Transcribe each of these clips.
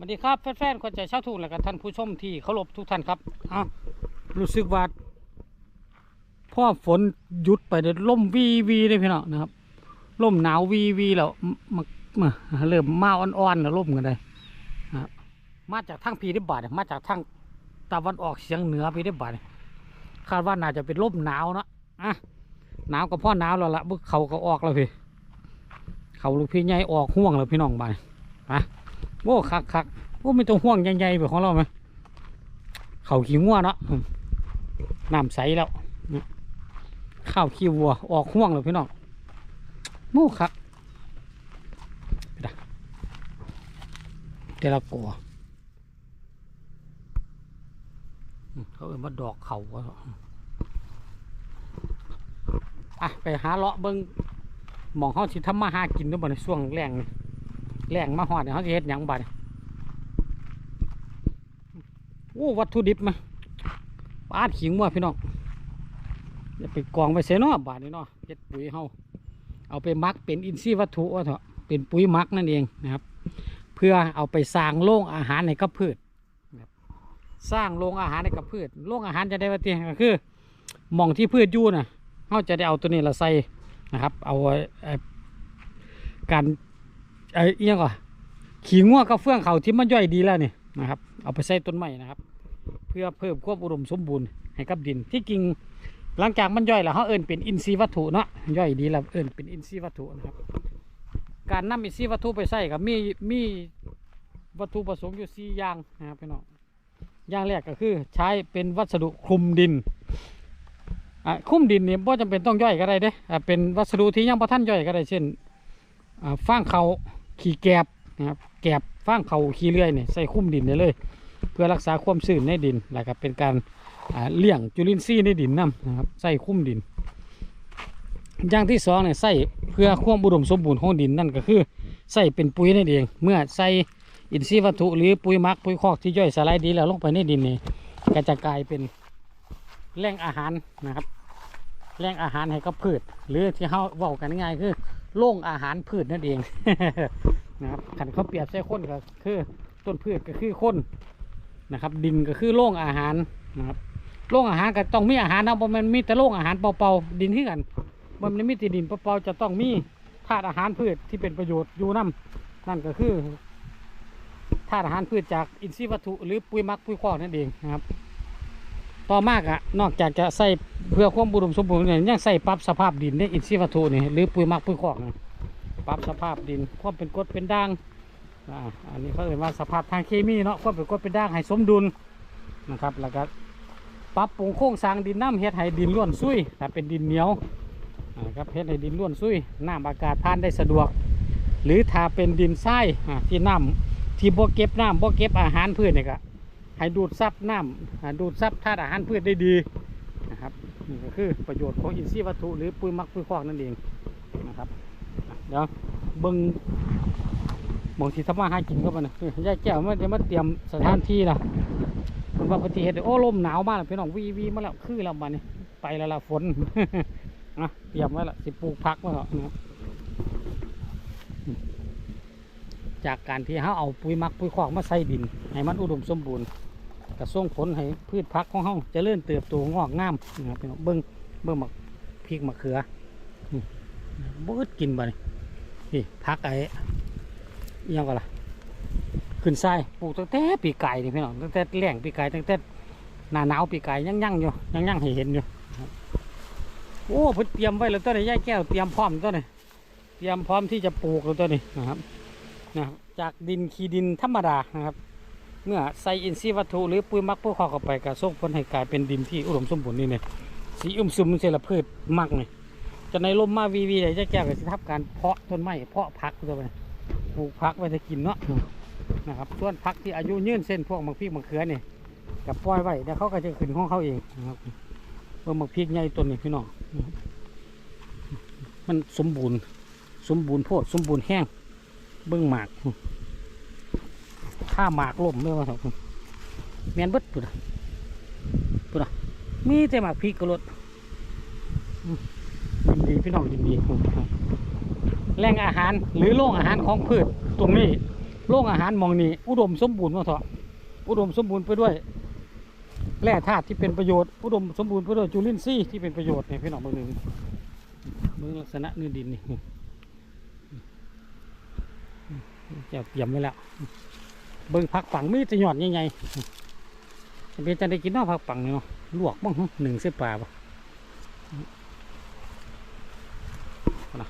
สวัสดีครับแฟนๆคนใจเช่าถูกและกับท่านผู้ชมที่เคารพทุกท่านครับอ้ารู้สึกว่าพ่อฝนหยุดไปเดี๋ยวล่มวีวีเลยพี่น้องนะครับล่มหนาววีวีแล้วมามาเริ่มมาอ่อนๆแล้วล่มกันเลยนะครับมาจากทางพีได้บาทมาจากทางตะวันออกเฉียงเหนือพีได้บาทคาดว่าน่าจะเป็นล่มหนาวเนาะอะหนาวกับพ่อหนาวแล้วละบึกเขาก็ออกแล้วพี่เขาลูกพี่ใหญ่ออกห่วงแล้วพี่น้องบาดอะ โอ้คักคักโอ้ไม่ต้องห่วงใหญ่ๆแบบของเราไหมเขาขี้งัวเนาะน้ำใสแล้วข้าวขี้วัว ออกห่วงเลยพี่น้องโอ้คักไปดักเดยวละกัวอืมเขาเอ่ยมาดอกเขาวะอะไปหาเลาะเบิ้งหมองเขาสิทำมาหากินด้วยบ่ในช่วงแรงนี่ แรงมาหอดเขาจะเฮ็ดหยังบัดโอ้วัตถุดิบมาปาดขิงว่าพี่น้องอย่าไปกองไปเสียเนาะบาดนี้เนาะเฮ็ดปุ๋ยเฮาเอาไปมักเป็นอินทรีย์วัตถุว่าเถอะเป็นปุ๋ยมักนั่นเองนะครับ เพื่อเอาไปสร้างโรงอาหารในกับพืชสร้างโรงอาหารในกับพืชโรงอาหารจะได้ว่าติก็คือหมองที่พืชยู่น่ะเฮาจะได้เอาตัวนี้ละใส่นะครับ เอาการ ไอ้เอียงก่อนขี้งัวกับเฟื่องเขาที่มันย่อยดีแล้วนี่นะครับ เอาไปใส่ต้นไม้นะครับ เพื่อเพิ่มความอุดมสมบูรณ์ให้กับดินที่จริงหลังจากมันย่อยแล้วเขาเอิ้นเป็นอินทรีย์วัตถุเนาะย่อยดีแล้วเอิ้นเป็นอินทรีย์วัตถุนะครับ การนำอินทรีย์วัตถุไปใส่กับมีมีวัตถุประสงค์อยู่สี่อย่างนะครับพี่น้องอย่างแรกก็คือใช้เป็นวัสดุคลุมดินอะคลุมดินเนี่บ่จำเป็นต้องย่อยก็ได้เด้เป็นวัสดุที่ยังบ่ทันย่อยก็ได้เช่นอ่าฟางเขา ขี่แกบนะครับแกบฟางเขาขี่เลื่อยเนี่ยใส่คุ้มดินได้เลย เพื่อรักษาความชื้นในดินแล้วก็เป็นการเลี้ยงจุลินทรีย์ในดินนํนะครับใส่คุ้มดิน อย่างที่สองเนี่ยใส่เพื่อความอุดมสมบูรณ์ของดินนั่นก็คือใส่เป็นปุ๋ยนั่นเองเมื่อใส่อินทรีย์วัตถุหรือปุ๋ยมักปุ๋ยคอกที่ย่อยสลายดีแล้วลงไปในดินนี่ก็จะกลายเป็นแหล่งอาหารนะครับแหล่งอาหารให้กับพืช หรือที่เขาเว้ากันง่ายคือโล่งอาหารพืชนั่นเอง นะครับขันเขาเปรียบใช้นก็คือต้นพืชก็คือคนนะครับ ดินก็คือโล่งอาหารนะครับโล่งอาหารก็ต้องมีอาหารนะบ่แมันมีแต่โล่งอาหารเปล่าๆดินที่กันบ่มันมีแต่ดินเปล่าๆจะต้องมีธาตุอาหารพืชที่เป็นประโยชน์อยู่นํนั่นก็คือธาตุอาหารพืชจากอินทรีย์วัตถุหรือปุ๋ยมักปุ๋ยคอกนั่นเองนะครับ ต่อมากอะนอกจากจะใส่เพื่อความอุดมสมบูรณ์เนี่ยยังใส่ปรับสภาพดินได้อินทรีย์วัตถุนี่หรือปุ๋ยมักปุ๋ยคอกนี่ ปรับสภาพดินความเป็นกดเป็นด่างอ่าอันนี้เขาเรียกว่าสภาพทางเคมีเนาะความเป็นกดเป็นด่างให้สมดุลนะครับแล้วก็ปรับปรุงโครงสร้างดินน้ำเฮ็ดให้ดินร่วนซุยถ้าเป็นดินเหนียวอ่าครับเฮ็ดให้ดินร่วนซุยน้ำอากาศผ่านได้สะดวก หรือถ้าเป็นดินทรายอ่ที่น้ำที่บ่เก็บน้ำบ่เก็บอาหารพืชเนี่ยก็ให้ดูดซับน้ำอ่าดูดซับธาตุอาหารพืชได้ดีนะครับนี่ก็คือประโยชน์ของอินทรีย์วัตถุหรือปุ๋ยมักปุ๋ยคอกนั่นเองนะครับ เดี๋ยวเบิ้งหมองที่ทำมาหากินก็มันนะนี่ยายแก้วมันจะมาเตรียมสถานที่ละมันว่าปฏิเหตุโอ้ลมหนาวมากเลยพี่น้องวีวีมาแล้วคือแล้วมันนี่ไปแล้วละฝนอะเตรียมไว้ละสิปลูกพักมาแล้วนะครับจากการที่เขาเอาปุ๋ยมักปุ๋ยคอกมาใส่ดิน ให้มันอุดมสมบูรณ์กระส่งผลให้พืชพักของเฮาเจริญเติบโตงอกงามนะครับพี่น้องเบิ้งเบิ้งหมักพริกมะเขือนบ่อึดกินบ่นี่นี่ พักไอ้ยังก็ล่ะ ขึ้นทรายปลูกตั้งแต่ปีไก่นี่พี่น้องตั้งแต่แหล้งปีไก่ตั้งแต่หนาหนาวปีไก่ยังยั่งอยู่ยังยั่งเห็นอยู่โอ้พิ่นเตรียมไว้แล้วตัวนี้ย่าแก้วเตรียมพร้อมตัวนี้เตรียมพร้อมที่จะปลูกแล้วตัวนี้นะครับนะจากดินขี้ดินธรรมดานะครับ เมื่อใส่อินทรีย์วัตถุหรือปุ๋ยมักปุ๋ยคอกเข้าไปก็ส่งผลให้กลายเป็นดินที่อุดมสมบูรณ์นี่เนี่ยสีอึมซึมเสละพืชมักเนี่ย จะในลมมาวีวีเลยจะแก้วกับสิทับการเพาะต้นไม้เพาะพักตัวไปปลูกพักไว้จะกินเนาะนะครับส่วนพักที่อายุยืนเส้นพวกมักพริกมักเขือเนี่ยกับปล่อยไว้เดี๋ยวเขาก็จะขึ้นของเขาเองนะครับเมื่อมักพริกใหญ่ต้นนี่พี่น้องนะครับมันสมบูรณ์ สมบูรณ์โพดสมบูรณ์แห้งเบิ้งหมากข้าหมากล่มเลยว่าครับแมนเบิดปุ่นน่ะปุ่นน่ะมีแต่หมากพริกกระรดอืมยิน ดีพี่น้องยินดีครับแหล่งอาหารหรือโรงอาหารของพืชตรงนี้โรงอาหารมองนี้อุดมสมบูรณ์มาเถอะอุดมสมบูรณ์ไปด้วยแร่ธาตุที่เป็นประโยชน์อุดมสมบูรณ์ไปด้วยจุลินทรีย์ที่เป็นประโยชน์เนี่ยพี่น้องเบางหนึ่งเมืองลักษณะเนื้อดินนี่จะเตรียมไว้แล้ว เบิ่งผักฝังมีจะหยอดใหญ่ๆเป็นจะได้กินนาะผักฝังนี่เนาะลวกบ้างหึหนึ่งเส้นปลาปะ นะ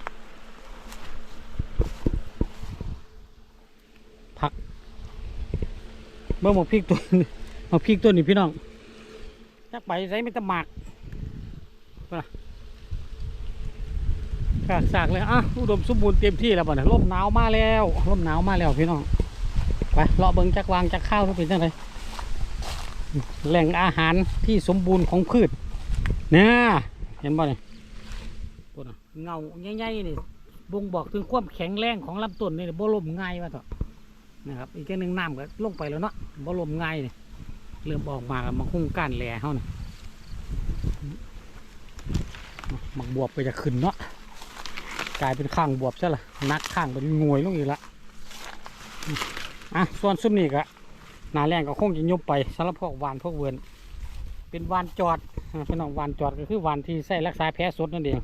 ผักเบิ่งหมกพริกตัวหมกพริกตัวนี้พี่น้องจักไปใส่ไม่ตะหมากนะกากสากเลยอะอุดมสมบูรณ์เต็มที่แล้วบ่เนี่ยลมหนาวมาแล้วลมหนาวมาแล้วพี่น้องไปเลาะเบิงจักวางจักข้าวทุกเป็นจังไงแหล่งอาหารที่สมบูรณ์ของพืชเนี่ยเห็นบ่เนี่ย เงาใหญ่ๆนี่บ่งบอกถึงความแข็งแรงของลำต้นนี่บ่ล่มง่ายว่าเถอะนะครับอีกแค่หนึ่งน้ำก็ลงไปแล้วเนาะบ่ล่มง่ายนี่เริ่มออกมามันคุ้งก้านแหล่เฮานี่มักบวบไปจะขึ้นเนาะกลายเป็นข้างบวบซะละนักข้างเป็นงวยลงอีกละอะส่วนซุ้มนี้ก็หนาแรงก็คงจะยุบไปสำหรับพวกวานพวกเวิร์นเป็นวานจอดอ่าพี่น้องวานจอดก็คือวานที่ใส่รักษาแผลสดนั่นเอง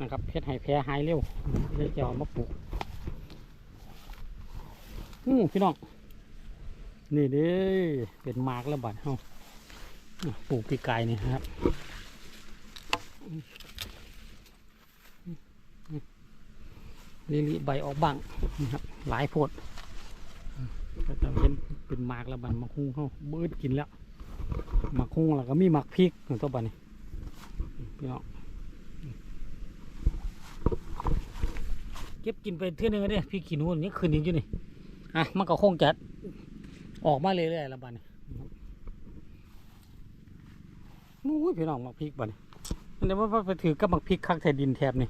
นะครับเพชรให้แผลหายเร็วเลยจะเอามาปลูกอือพี่น้อง นี่เด้เป็นมากแล้วบัดเฮาปลูกปีกไก่นี่ครับลิลิใบออกบ้างนะครับ หลายโพดก็จะเห็นเป็นมากแล้วบันมาคุ้งเขาเบิดกินแล้วมักคุ้งแล้วก็มีหมักพริกตัวบันนี่พี่น้อง เก็บกินไปเท่านึงแล้วเด้พริกขี้หนูนนี่คืนนี้อยู่นี่อะมันก็คงจะออกมาเรื่อยๆแล้วบันนี่นู้ยพี่น้องมักพริกบันนี่มันเดี๋ยวว่าไปถือกับมักพริกคักแทดินแถบนี่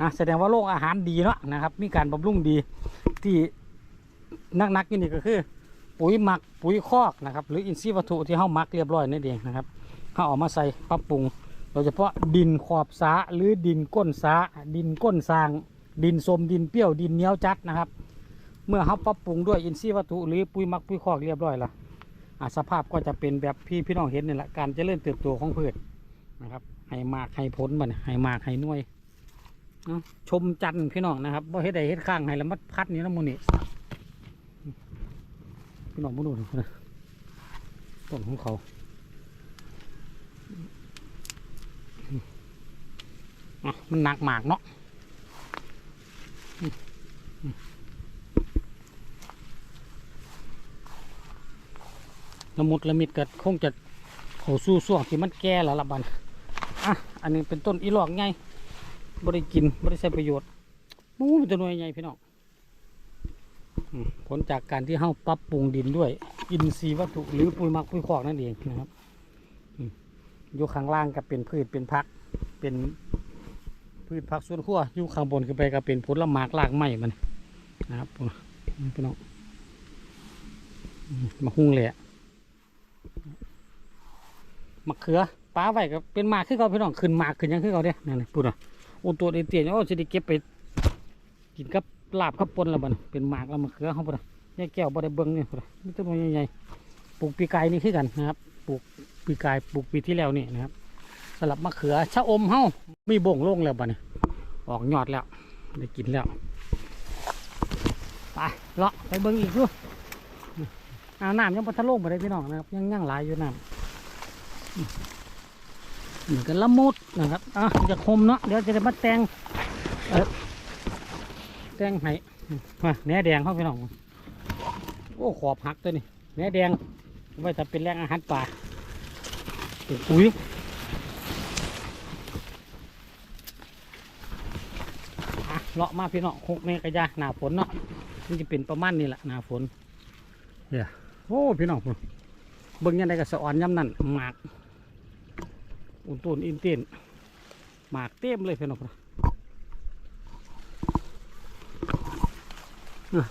อะแสดงว่าโลกอาหารดีเนาะนะครับ มีการบำรุงดีที่นักๆนี่นี่ก็คือ ปุ๋ยหมักปุ๋ยคอกนะครับ หรืออินทรีย์วัตถุที่เฮาหมักเรียบร้อยนั่นเองนะครับเฮาออกมาใส่ปรับปรุงโดยเฉพาะดินขอบสาหรือดินก้นสาดินก้นสาง ดินสมดินเปรี้ยวดินเหนียวจัดนะครับ เมื่อเฮาปรับปรุงด้วยอินทรีย์วัตถุหรือปุ๋ยมักปุ๋ยคอกเรียบร้อยละอะสภาพก็จะเป็นแบบพี่พี่น้องเห็นนี่แหละการเจริญเติบโตของพืชนะครับให้มากให้ผลมันให้มากให้น่วยเนาะชมจันทร์พี่น้องนะครับบ่าเฮ็ดใดเฮ็ดข้างให้ล้วมัดพัดนี่น้ำมูนี่พี่น้องมาดูน่อยนะต้นของเขาอะมันหนักหมากเนาะอืมอืม ละมุดละมิดก็คงจะเขาสู้ส่วงที่มันแก่แล้วละบันอะอันนี้เป็นต้นอีหลอกไงบริกินบริใช้ประโยชน์มู้เป็นตัวหน่วยไงพี่น้องผลจากการที่เฮาปรับปรุงดินด้วย อินทรีย์วัตถุหรือปุ๋ยหมักปุ๋ยคอกนั่นเองนะครับอยู่ข้างล่างก็เป็นพืชเป็นพักเป็นพืชผักสวนครัวอยู่ข้างบนขึ้นไปก็เป็นผลละหมากรากไม้มันนะครับพี่น้องมมะฮุ่งเลยอะ มะเขือป้าไว้ก็เป็นหมากขึ้นเขาพี่น้องขึ้นหมากขึ้นยังขึ้นเขาเด้นั่นนะพูดอะอ้ตัวเตี้ยๆโอ้จะได้เก็บไปกินกับลาบข้าวปนล้วบันเป็นหมากแล้วมะเขือเขาปะยายแก้วบ่ได้เบิ้งนี่ปะนี่ต้นไม้ใหญ่ๆปลูกปีกายนี่คือกันนะครับปลูกปีกายปลูกปีที่แล้วนี่นะครับสลับมะเขือชะอมเฮ้ามีบ่งโล่งแล้วบันี้ออกยอดแล้วได้กินแล้วไปเลาะไปเบิ้งอีกด้วยอาน้ำยังพัทะลงไปได้พี่น้องนะครับยังยังหลายอยู่น้ำ หมือนกันละมุดนะครับอะจะคมเนาะเดี๋ยวจะได้มาแต่งแดงไห้มาแหนแดงเข้าไปน้องโอ้ขอบหักตัวนี้แหนแดงไว้ถ้าเป็นแรงอาหารป่าเป็นปุ๋ยอะเลาะมาพี่น้องคุกนี่กระยาหนาฝนเนาะนี่จะเป็นประมาณนี้แหละหนาฝนเนี่ยโอ้พี่น้องพุ่นเบิ่งยังไงก็สะอ่อนย่ำนั่นหมาก อุ่นตุนอินเตนหมากเต็มเลยพี่น้องนะ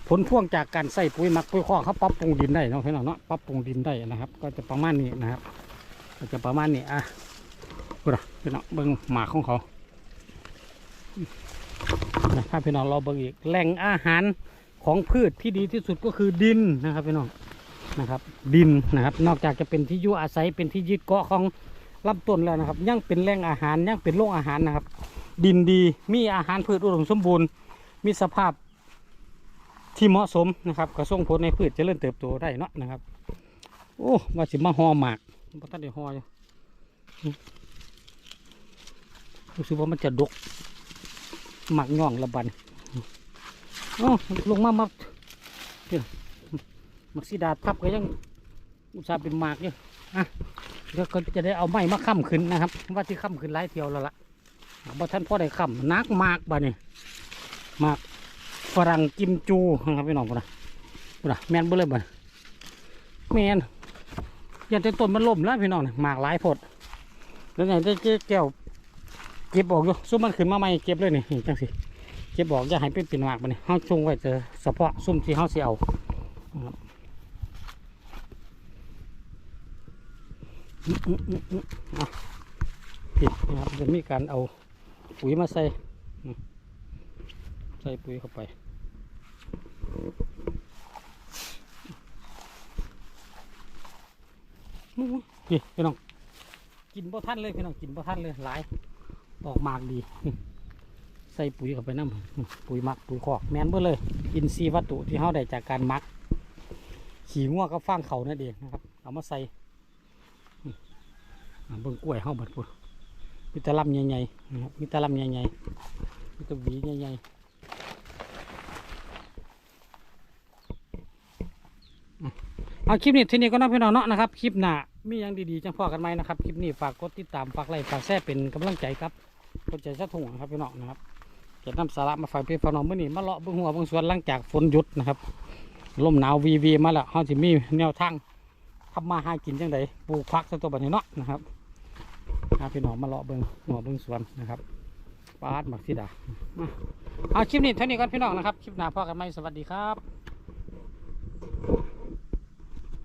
ผลพ่วงจากการใส่ปุ๋ยหมักปุ๋ยคอกเขาปรับปรุงดินได้เนาะพี่น้องเนาะปรับปรุงดินได้นะครับ ก็จะประมาณนี้นะครับ ก็จะประมาณนี้อะกูนะพี่น้องเบิ้งหมากของเขานะถ้าพี่น้องเราเบิ้งอีกแหล่งอาหารของพืชที่ดีที่สุดก็คือดินนะครับพี่น้องนะครับ ดินนะครับ นอกจากจะเป็นที่อยู่อาศัยเป็นที่ยึดเกาะของ ลำต้นแล้วนะครับยังเป็นแหล่งอาหารยังเป็นโรงอาหารนะครับ ดินดีมีอาหารพืชอุดมสมบูรณ์ มีสภาพที่เหมาะสมนะครับกระส่งผลในพืชเจริญเติบโตได้เนาะนะครับ โอ้ว่าสิมาหอหมากพระท่านได้หออยู่อืมรู้สึกว่ามันจะดกหมากย่องละบันโอ้ลงมามาเดี๋ยวมักสีดาทับก็ยังอุตส่าห์เป็นหมากอยู่อะ เดี๋ยวก็จะได้เอาไม้มาค้ำขึ้นนะครับ ว่าที่ค้ำขึ้นหลายเที่ยวแล้วล่ะบ่ท่านพ่อได้ค้ำนักมากบ่เนี่ยมากฝรั่งกิมจูนะครับพี่น้องพุ่นนะพุ่นนะแมนเบ่เลยบ่แมนยันแต่ต้นมันล่มแล้วพี่น้องน่ะหมากหลายผดแล้วไงได้เจ๊แก้วเก็บออกอยู่ซุ่มมันขึ้นมาใหม่เก็บเลยนี่จังสิเก็บออกอย่าให้เป็นป็นหมากมันนี่เฮาจงไว้เจอเฉพาะซุ่มที่เฮาสิเอานะครับอื้ออื้ออื้ออื้ออะ ผิดนะครับจะมีการเอาปุ๋ยมาใส่ ใส่ปุ๋ยเข้าไปอู้หูพี่พี่น้อง กินบ่ทันเลยพี่น้องกินบ่ทันเลยหลายออกหมากดี ใส่ปุ๋ยเข้าไปน้ำปุ๋ยหมักปุ๋ยคอกแมนเบ่อเลย อินทรีย์วัตถุที่เราได้จากการหมัก ขี่งัวก็ฟางเขานั่นเองนะครับ เอามาใส่ เบิ่งกล้วยเฮาบัดพุ่นมีตะลำใหญ่ๆนะครับมีตะลำใหญ่ๆมีตะหวีใหญ่ๆอ่เอาคลิปนี้ทีนี้ก็น้องพี่น้องเนาะนะครับคลิปหน้ามีอย่างดีๆจังพอกันไหมนะครับคลิปนี้ฝากกดติดตามฝากไลค์ฝากแชร์เป็นกำลังใจครับกดใจสะถุงครับพี่น้องนะครับจะนำสาระมาฝากพี่ฝากน้องเมื่อนี้มาเลาะเบื้องหัวเบื้องสวนหลังจากฝนหยุดนะครับลมหนาววีวีมาแล้วเขาจะมีแนวทางทำมาหากินจังไดปลูกผักซะตัวบัดนี้เนาะนะครับ พาพี่น้องมาเลาะเบื้องหัวเบื้องสวนนะครับปาดหมักสีดาเอาคลิปนี้เท่านี้ก่อนพี่น้องนะครับ คลิปหน้าพ่อกันไหมสวัสดีครับ